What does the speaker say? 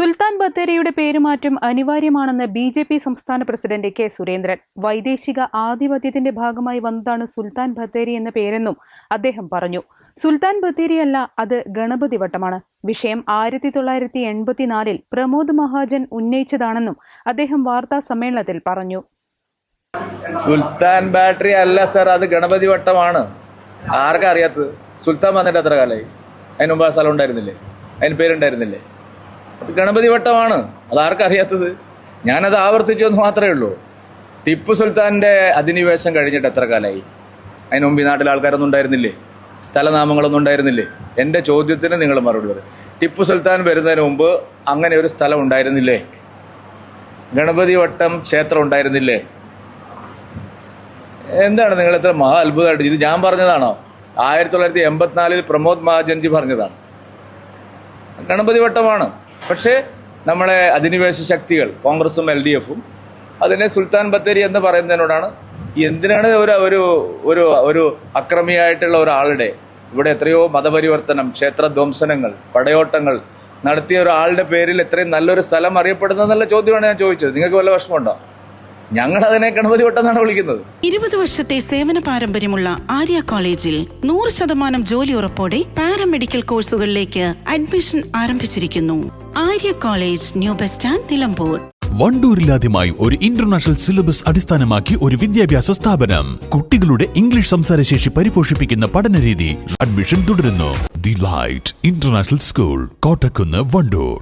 സുൽത്താൻ ബത്തേരിയുടെ പേരുമാറ്റം അനിവാര്യമാണെന്ന് ബി ജെ പി സംസ്ഥാന പ്രസിഡന്റ് കെ സുരേന്ദ്രൻ. വൈദേശിക ആധിപത്യത്തിന്റെ ഭാഗമായി വന്നതാണ് സുൽത്താൻ ബത്തേരി എന്ന പേരെന്നും അദ്ദേഹം പറഞ്ഞു. സുൽത്താൻ ബത്തേരിയല്ല അത് ഗണപതി വട്ടമാണ്. വിഷയം ആയിരത്തി തൊള്ളായിരത്തി എൺപത്തിനാലിൽ പ്രമോദ് മഹാജൻ ഉന്നയിച്ചതാണെന്നും അദ്ദേഹം വാർത്താ സമ്മേളനത്തിൽ പറഞ്ഞു. സുൽത്താൻ ബാറ്ററി അല്ല സർ അത് ഗണപതി വട്ടമാണ്. ആർക്കറിയാത്തത് സുൽത്താൻ വന്നിട്ട് എത്ര കാലമായി അതിന് മുമ്പ് ആ സ്ഥലം ഉണ്ടായിരുന്നില്ലേ? അതിന് പേരുണ്ടായിരുന്നില്ലേ? അത് ഗണപതി വട്ടമാണ്. അത് ആർക്കറിയാത്തത് ഞാനത് ആവർത്തിച്ചു എന്ന് മാത്രമേ ഉള്ളൂ. ടിപ്പു സുൽത്താന്റെ അധിനിവേശം കഴിഞ്ഞിട്ട് എത്ര കാലമായി? അതിന് മുമ്പ് ഈ നാട്ടിൽ ആൾക്കാരൊന്നും ഉണ്ടായിരുന്നില്ലേ? സ്ഥലനാമങ്ങളൊന്നും ഉണ്ടായിരുന്നില്ലേ? എന്റെ ചോദ്യത്തിന് നിങ്ങൾ മറുപടി പറയും. ടിപ്പു സുൽത്താൻ വരുന്നതിന് മുമ്പ് അങ്ങനെ ഒരു സ്ഥലം ഉണ്ടായിരുന്നില്ലേ? ഗണപതി വട്ടം ക്ഷേത്രം ഉണ്ടായിരുന്നില്ലേ? എന്താണ് നിങ്ങൾ ഇത്ര മഹാ അത്ഭുതമായിട്ട് ഇത് ഞാൻ പറഞ്ഞതാണോ? ആയിരത്തി തൊള്ളായിരത്തി എൺപത്തിനാലിൽ പ്രമോദ് മഹാജൻജി പറഞ്ഞതാണ്. ഗണപതി വട്ടമാണ് പക്ഷേ നമ്മളെ അധിനിവേശ ശക്തികൾ കോൺഗ്രസും എൽ ഡി എഫും അതിനെ സുൽത്താൻ ബത്തേരി എന്ന് പറയുന്നതിനോടാണ് എന്തിനാണ് ഒരു ഒരു ഒരു ഒരു അക്രമിയായിട്ടുള്ള ഒരാളുടെ ഇവിടെ എത്രയോ മതപരിവർത്തനം ക്ഷേത്രധ്വംസനങ്ങൾ പടയോട്ടങ്ങൾ നടത്തിയ ഒരാളുടെ പേരിൽ എത്രയും നല്ലൊരു സ്ഥലം അറിയപ്പെടുന്നതെന്നുള്ള ചോദ്യമാണ് ഞാൻ ചോദിച്ചത്. നിങ്ങൾക്ക് വല്ല വിഷമമുണ്ടോ? ഞങ്ങൾ അതിനെ ഗണപതി വട്ടെന്നാണ് വിളിക്കുന്നത്. ഇരുപത് വർഷത്തെ സേവന പാരമ്പര്യമുള്ള ആര്യ കോളേജിൽ നൂറ് ശതമാനം ജോലി ഉറപ്പോടെ പാരാമെഡിക്കൽ കോഴ്സുകളിലേക്ക് അഡ്മിഷൻ ആരംഭിച്ചിരിക്കുന്നു. Arya college new bus stand Nilambur. വണ്ടൂരിലാദ്യമായി ഒരു ഇന്റർനാഷണൽ സിലബസ് അടിസ്ഥാനമാക്കി ഒരു വിദ്യാഭ്യാസ സ്ഥാപനം. കുട്ടികളുടെ ഇംഗ്ലീഷ് സംസാരശേഷി പരിപോഷിപ്പിക്കുന്ന പഠനരീതി അഡ്മിഷൻ തുടരുന്നു. The light international school Kottakkunnu Wandoor.